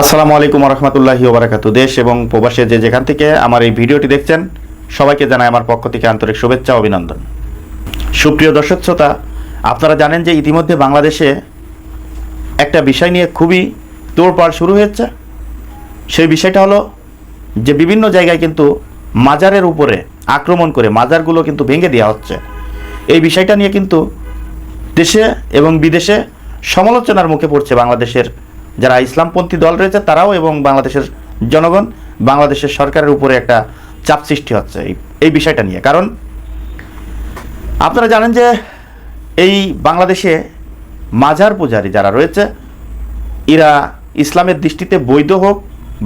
আসসালামু আলাইকুম রহমতুল্লাহি ওবরাকাতু দেশ এবং প্রবাসে যে যেখান থেকে আমার এই ভিডিওটি দেখছেন, সবাইকে জানাই আমার পক্ষ থেকে আন্তরিক শুভেচ্ছা অভিনন্দন। সুপ্রিয় দর্শক শ্রোতা, আপনারা জানেন যে ইতিমধ্যে বাংলাদেশে একটা বিষয় নিয়ে খুবই তোড়পাড় শুরু হয়েছে। সেই বিষয়টা হলো যে বিভিন্ন জায়গায় কিন্তু মাজারের উপরে আক্রমণ করে মাজারগুলো কিন্তু ভেঙে দেওয়া হচ্ছে। এই বিষয়টা নিয়ে কিন্তু দেশে এবং বিদেশে সমালোচনার মুখে পড়ছে বাংলাদেশের যারা ইসলামপন্থী দল রয়েছে তারাও এবং বাংলাদেশের জনগণ বাংলাদেশের সরকারের উপরে একটা চাপ সৃষ্টি হচ্ছে এই এই বিষয়টা নিয়ে। কারণ আপনারা জানেন যে এই বাংলাদেশে মাজার পূজারী যারা রয়েছে, এরা ইসলামের দৃষ্টিতে বৈধ হোক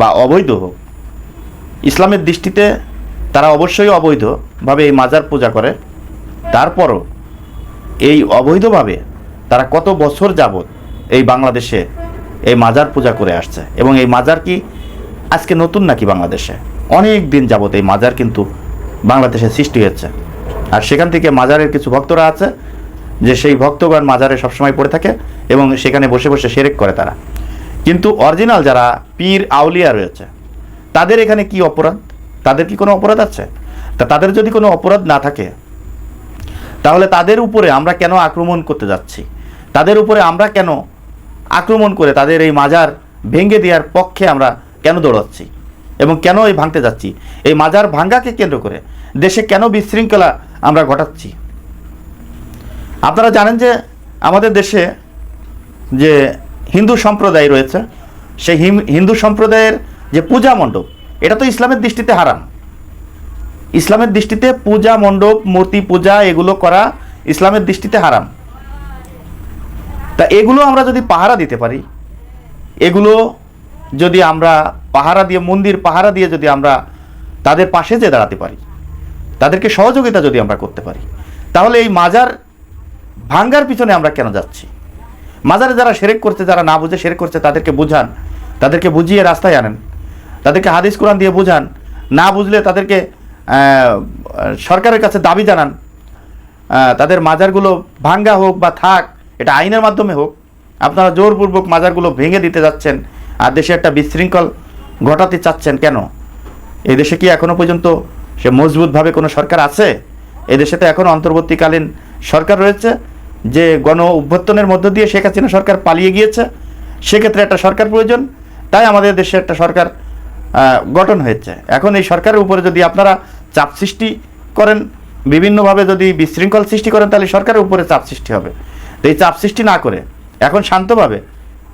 বা অবৈধ হোক, ইসলামের দৃষ্টিতে তারা অবশ্যই অবৈধভাবে এই মাজার পূজা করে। তারপরও এই অবৈধভাবে তারা কত বছর যাবত এই বাংলাদেশে এই মাজার পূজা করে আসছে। এবং এই মাজার কি আজকে নতুন নাকি বাংলাদেশে? অনেক দিন যাবত এই মাজার কিন্তু বাংলাদেশে সৃষ্টি হয়েছে। আর সেখান থেকে মাজারের কিছু ভক্তরা আছে, যে সেই ভক্তগণ মাজারে সবসময় পড়ে থাকে এবং সেখানে বসে বসে সেরেক করে তারা। কিন্তু অরিজিনাল যারা পীর আউলিয়া রয়েছে, তাদের এখানে কি অপরাধ? তাদের কি কোনো অপরাধ আছে? তা তাদের যদি কোনো অপরাধ না থাকে, তাহলে তাদের উপরে আমরা কেন আক্রমণ করতে যাচ্ছি? তাদের উপরে আমরা কেন আক্রমণ করে তাদের এই মাজার ভেঙে দেওয়ার পক্ষে আমরা কেন দৌড়াচ্ছি? এবং কেন এই ভাঙতে যাচ্ছি? এই মাজার ভাঙ্গাকে কেন্দ্র করে দেশে কেন বিশৃঙ্খলা আমরা ঘটাচ্ছি? আপনারা জানেন যে আমাদের দেশে যে হিন্দু সম্প্রদায় রয়েছে, সেই হিন্দু সম্প্রদায়ের যে পূজা মণ্ডপ, এটা তো ইসলামের দৃষ্টিতে হারাম। ইসলামের দৃষ্টিতে পূজা মণ্ডপ, মূর্তি পূজা এগুলো করা ইসলামের দৃষ্টিতে হারাম। তা এগুলো আমরা যদি পাহারা দিতে পারি, এগুলো যদি আমরা পাহারা দিয়ে, মন্দির পাহারা দিয়ে যদি আমরা তাদের পাশে যে দাঁড়াতে পারি, তাদেরকে সহযোগিতা যদি আমরা করতে পারি, তাহলে এই মাজার ভাঙ্গার পিছনে আমরা কেন যাচ্ছি? মাজারে যারা সেরেক করছে, যারা না বুঝে সেরেক করছে, তাদেরকে বুঝান, তাদেরকে বুঝিয়ে রাস্তায় আনেন, তাদেরকে হাদিস কোরআন দিয়ে বুঝান, না বুঝলে তাদেরকে সরকারের কাছে দাবি জানান তাদের মাজারগুলো ভাঙ্গা হোক বা থাক এটা আইনের মাধ্যমে হোক, আপনারা জোরপূর্বক মাজারগুলো ভেঙে দিতে যাচ্ছেন আর দেশে একটা বিশৃঙ্খল ঘটাতে চাচ্ছেন কেন? এই দেশে কি এখনও পর্যন্ত সে মজবুতভাবে কোনো সরকার আছে? এই দেশে তো এখন অন্তর্বর্তীকালীন সরকার রয়েছে, যে গণ অভ্যর্থনের মধ্য দিয়ে শেখ হাসিনা সরকার পালিয়ে গিয়েছে, সেক্ষেত্রে একটা সরকার প্রয়োজন, তাই আমাদের দেশে একটা সরকার গঠন হয়েছে। এখন এই সরকারের উপরে যদি আপনারা চাপ সৃষ্টি করেন, বিভিন্নভাবে যদি বিশৃঙ্খল সৃষ্টি করেন, তাহলে সরকারের উপরে চাপ সৃষ্টি হবে। তো এই চাপ সৃষ্টি না করে। এখন শান্তভাবে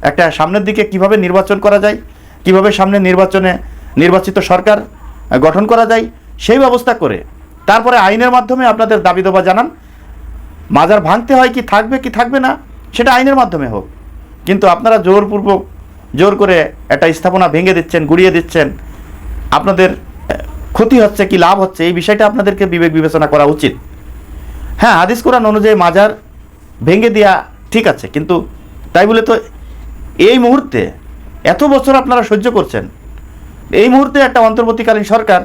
একটা সামনের দিকে কীভাবে নির্বাচন করা যায়, কীভাবে সামনে নির্বাচনে নির্বাচিত সরকার গঠন করা যায়, সেই ব্যবস্থা করে তারপরে আইনের মাধ্যমে আপনাদের দাবি দেওয়া জানান। মাজার ভাঙতে হয় কি থাকবে কি থাকবে না, সেটা আইনের মাধ্যমে হোক। কিন্তু আপনারা জোরপূর্বক জোর করে একটা স্থাপনা ভেঙে দিচ্ছেন, গুড়িয়ে দিচ্ছেন, আপনাদের ক্ষতি হচ্ছে কি লাভ হচ্ছে, এই বিষয়টা আপনাদেরকে বিবেক বিবেচনা করা উচিত। হ্যাঁ হাদিস কোরআন অনুযায়ী মাজার ভেঙে দেওয়া ঠিক আছে, কিন্তু তাই বলে তো এই মুহূর্তে এত বছর আপনারা সহ্য করছেন? এই মুহূর্তে একটা অন্তর্বর্তীকালীন সরকার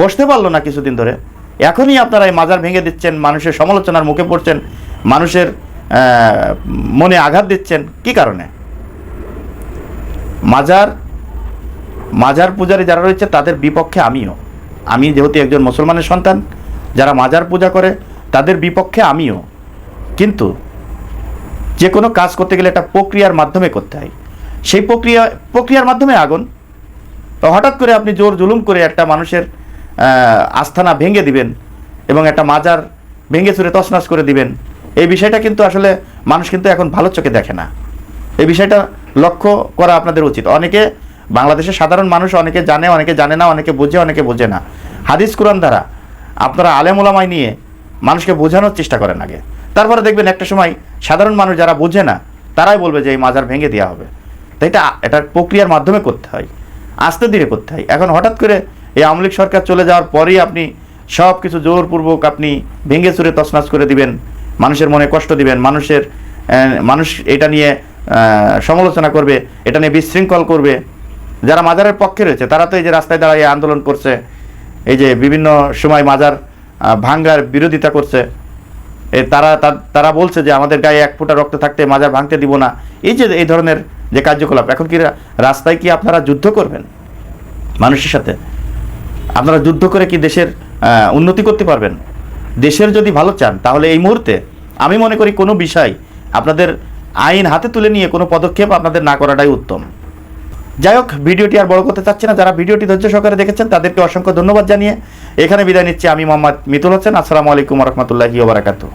বসতে পারল না কিছুদিন ধরে। এখনই আপনারা এই মাজার ভেঙে দিচ্ছেন, মানুষের সমালোচনার মুখে পড়ছেন, মানুষের মনে আঘাত দিচ্ছেন, কি কারণে? মাজার মাজার পূজারী যারা রয়েছে তাদের বিপক্ষে আমিও। আমি যেহেতু একজন মুসলমানের সন্তান, যারা মাজার পূজা করে তাদের বিপক্ষে আমিও। কিন্তু যে কোনো কাজ করতে গেলে একটা প্রক্রিয়ার মাধ্যমে করতে হয়। সেই প্রক্রিয়া, প্রক্রিয়ার মাধ্যমে আগুন। হঠাৎ করে আপনি জোর জুলুম করে একটা মানুষের আস্থানা ভেঙে দিবেন এবং একটা মাজার ভেঙে চুরে তছনছ করে দিবেন। এই বিষয়টা কিন্তু আসলে মানুষ কিন্তু এখন ভালো চোখে দেখে না। এই বিষয়টা লক্ষ্য করা আপনাদের উচিত। অনেকে বাংলাদেশের সাধারণ মানুষ, অনেকে জানে অনেকে জানে না, অনেকে বোঝে অনেকে বোঝে না। হাদিস, কোরআন দ্বারা আপনারা আলেমুলামাই নিয়ে মানুষকে বোঝানোর চেষ্টা করেন আগে। তারপরে দেখবেন একটা সময় সাধারণ মানুষ যারা বোঝে না, তারাই বলবে যে এই মাজার ভেঙে দেওয়া হবে। তো এটা, এটার প্রক্রিয়ার মাধ্যমে করতে হয়, আস্তে ধীরে করতে হয়। এখন হঠাৎ করে এই আওয়ামী সরকার চলে যাওয়ার পরেই আপনি সব কিছু জোরপূর্বক আপনি ভেঙে চুরে তছনাছ করে দিবেন, মানুষের মনে কষ্ট দিবেন, মানুষের মানুষ এটা নিয়ে সমালোচনা করবে, এটা নিয়ে বিশৃঙ্খল করবে। যারা মাজারের পক্ষে রয়েছে, তারা তো এই যে রাস্তায় দাঁড়িয়ে আন্দোলন করছে, এই যে বিভিন্ন সময় মাজার ভাঙ্গার বিরোধিতা করছে তারা তারা বলছে যে আমাদের গায়ে এক ফোঁটা রক্ত থাকতে মাজার ভাঙতে দিব না। এই যে, এই ধরনের যে কার্যকলাপ, এখন কি রাস্তায় কি আপনারা যুদ্ধ করবেন মানুষের সাথে? আপনারা যুদ্ধ করে কি দেশের উন্নতি করতে পারবেন? দেশের যদি ভালো চান, তাহলে এই মুহূর্তে আমি মনে করি কোনো বিষয় আপনাদের আইন হাতে তুলে নিয়ে কোনো পদক্ষেপ আপনাদের না করাটাই উত্তম। যাই হোক, ভিডিওটি আর বড় করতে চাচ্ছি না। যারা ভিডিওটি ধৈর্য সহকারে দেখেছেন, তাদেরকে অসংখ্য ধন্যবাদ জানিয়ে এখানে বিদায় নিচ্ছি। আমি মোহাম্মদ মিতুল হোসেন। আসসালামু আলাইকুম রহমতুল্লাহি ওবরাকাতু